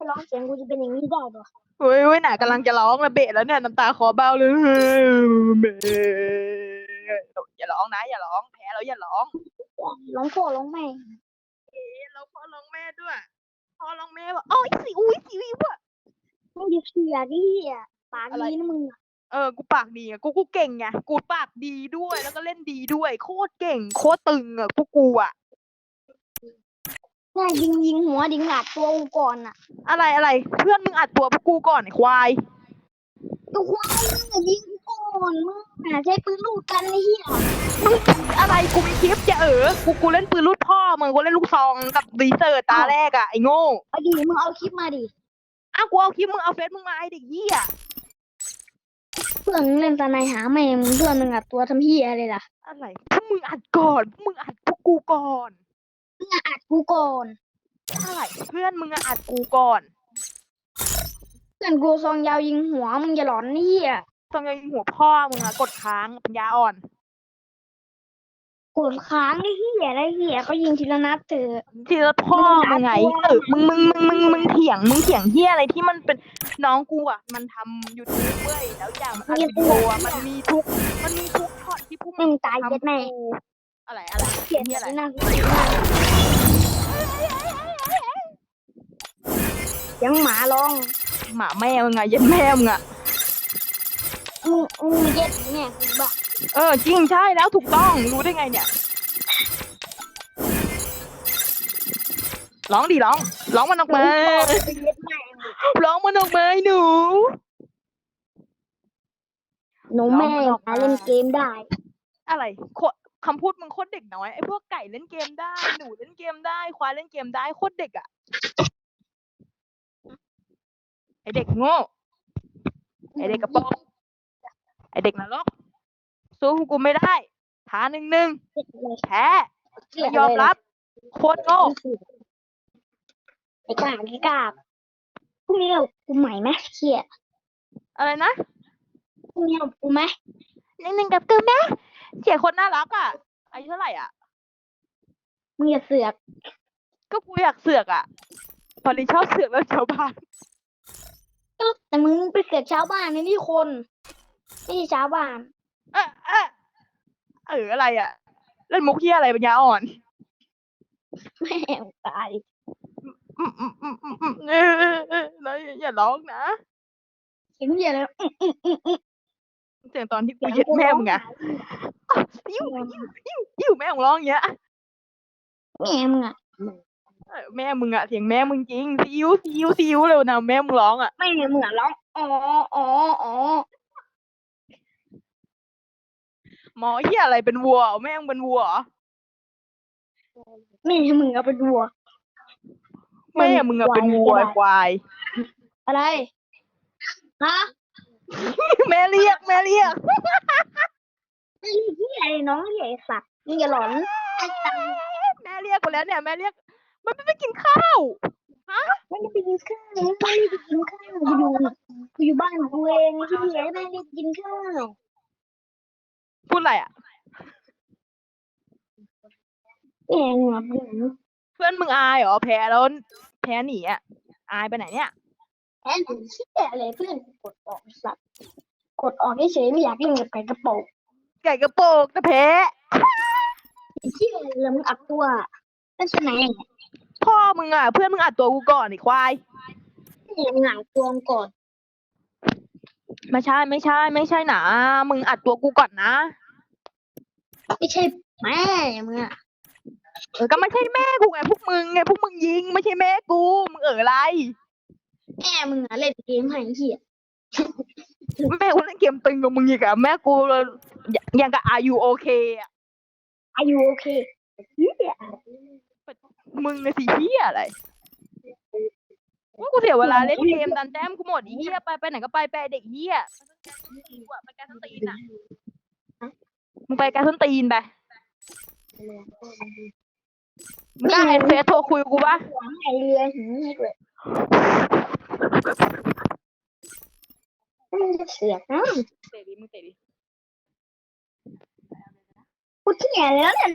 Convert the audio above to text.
ถ้าร้องเสียงกูจะเป็นอย่างนี้ได้ปะเฮ้ยเฮ้ยน่ะกำลังจะร้องระเบะแล้วเนี่ยน้ำตาคอเบ้าเลยเบะอย่าร้องนะ อย่าร้องแพ้แล้วอย่าร้องร้องพ่อร้องแม่เราพ่อร้องแม่ด้วยพ่อร้องแม่ว่าโอ้ยสิอุ้ยสิวิวอะมึงจะเสือกดิเหี้ยปากอะไรดีนะมึงอะเออกูปากดีอะกูกูเก่งไงกูปากดีด้วยแล้วก็เล่นดีด้วย โคตรเก่ง โคตรตึงอะพวกกูอะ แม่ยิงยิงหัวดิงหลัดตัวกูก่อนอะอะไรอะไร เพื่อนมึงอัดตัวพวกกูก่อนไอ้ควายตัวควายมึงอะยิงกูก่อนมึงหาใช้ปืนลูกกันไอ้เหี้ยมึงอะไรกูมีคลิปจะเออกูกูเล่นปืนลูดพ่อมึงกูเล่นลูกซองกับดีเซอร์ตาแรกอะไอ้โง่เอาดิมึงเอาคลิปมาดิอ้าวกูเอาคลิปมึงเอาเฟซมึงมาไอ้เด็กเหี้ยเพื่อนมึงเล่นตาในหาแม่มึงเพื่อนมึงอัดตัวทำเหี้ยอะไรล่ะอะไรพวกมึงอัดก่อนพวกมึงอัดพวกกูก่อน มึงอะอัดกูก่อนอะไรเพื่อนมึงอะอัดกูก่อนเพื่อนกูซองยาวยิงหัวมึงอย่าหลอนไอ้เหี้ยตอนยังหัวพ่อมึงอะกดค้างปัญญาอ่อน กดค้างไอ้เหี้ยอะไรเหี้ยเขายิงทีละนัดเถอะทีละพ่อมึงไงเออมึงมึงมึงมึงมึงเถียงมึงเถียงเฮียอะไรที่มันเป็นน้องกูอะ มันทำยูทูบเว้ยแล้วอย่างมันอัดวิดีโออะมันมีทุก มันมีทุกช็อตที่พวกมึงตายเย็ดทำแม่กู อะไรอะไรเกลียดเฮียอะไรหน้ากูหน้าเสียังหมาร้องหมาแม่มึงอะเย็นแม่มึงอะมึงมึงมาเย็ดแม่กูบ้าเออจริงใช่แล้วถูกต้องรู้ได้ไงเนี่ยร้องดิร้องร้องมันออกมาไปเย็ดแม่มึงร้องมันออกมาไอ้หนูหนูแม่ร้องมันออกมาหาเล่นเกมได้ อะไรโค คำพูดมึงโคตรเด็กน้อยไอ้พวกไก่เล่นเกมได้หนูเล่นเกมได้ควายเล่นเกมได้โคตรเด็กอะไอเด็กโง่ไอเด็กกระโปรงไอเด็กนรกสู้กูไม่ได้ท้าหนึ่งหนึ่งแพ้ไม่ยอมรับโคตรโง่ไอ้กาไอ้กาพรุ่งนี้เอากูใหม่ไหมเชี่ยอะไรนะพรุ่งนี้เอากูไหมหนึ่งหนึ่งกับกูแม่ เสียคนน่ารักอะอายุเท่าไหร่อะ มึงอย่าเสือกก็กูอยากเสือกอะตอนนี้ชอบเสือกแล้วชาวบ้านแต่มึงไปเสือกชาวบ้านนี่นี่คนไม่ใช่ชาวบ้าน เอะเอะเอออะไรอะ เล่นมุกเฮียอะไรปัญญาอ่อนแม่งตายอืมอืมอืมอืมอืมเออเออเออแล้วอย่าร้องนะเสียงเหี้ยอะไรอื้ออื้ออื้ออื้อเสียงตอนที่กูเย็ดแม่มึงอะ ยิ้วยิ้วยิ้วยิ้วแม่ของร้องอย่างเงี้ยแม่มึงอะเออแม่มึงอะเสียงแม่มึงจริงซิวซิวซิวเร็วนะแม่มึงร้องอะแม่มึงอะร้องอ๋ออ๋ออ๋อหมอเฮียอะไรเป็นวัวเหรอแม่มึงเป็นวัวเหรอแม่มึงเอาไปดูอะแม่มึงอะเป็นวัวควาย อะไรฮะ แม่เรียกแม่เรียก ไอ้เหี้ยไอ้น้องใหญ่สัตว์มึงอย่าหลอนไอ้ตังแม่เรียกกูแล้วเนี่ยแม่เรียก มันไม่ไปกินข้าวไม่ได้ไปกินข้าวไม่ได้ไปกินข้าวกูอยู่กูอยู่บ้านกูเองที่เหี้ยไม่ได้กินข้าวพูดอะไรอะแม่มึงอะมึงเพื่อนมึงอายเหรอแพ้แล้วแพ้หนีอะอายไปไหนเนี่ยแอนถึงเชี่ยอะไรเพื่อนกูกดออกสัตว์กดออกเฉยๆไม่อยากเล่นกับไก่กระโปรง ไก่กระโปงแต่แพ้ไอ้เชี่ยแล้วมึงอัดตัวนั่นใช่ไหมพ่อมึงอะเพื่อนมึงอัดตัวกูก่อนไอ้ควายเนี่ยมึงอัดตัวมึงก่อน ไม่ใช่ไม่ใช่ ไม่ใช่หนา มึงอัดตัวกูก่อนนะ ไม่ใช่แม่มึงอะเออก็ไม่ใช่แม่กูไงพวกมึงไงพวกมึงยิงไม่ใช่แม่กู มึงเอออะไร แม่มึงอะเล่นเกมให้ไอ้เหี้ย แม่กูเล่นเกมตึงกว่ามึงอีกอะแม่กูยังกับ Are you okay อะอายุโอเคเหี้ยมึงไงสิเฮียอะไรว่ากูเสียเวลาเล่นเกมดันแต้มกูหมดเฮียไปไปไหนก็ไปไปเด็กเฮียไปแกส้นตีนอะมึงไปแกส้นตีนไปมึงได้เฟซโทรคุยกูปะหวังไอเรือหินด้วย จะเสือกนะเตะดิมึงเตะดิกูเที่ยแล้วเนี่ย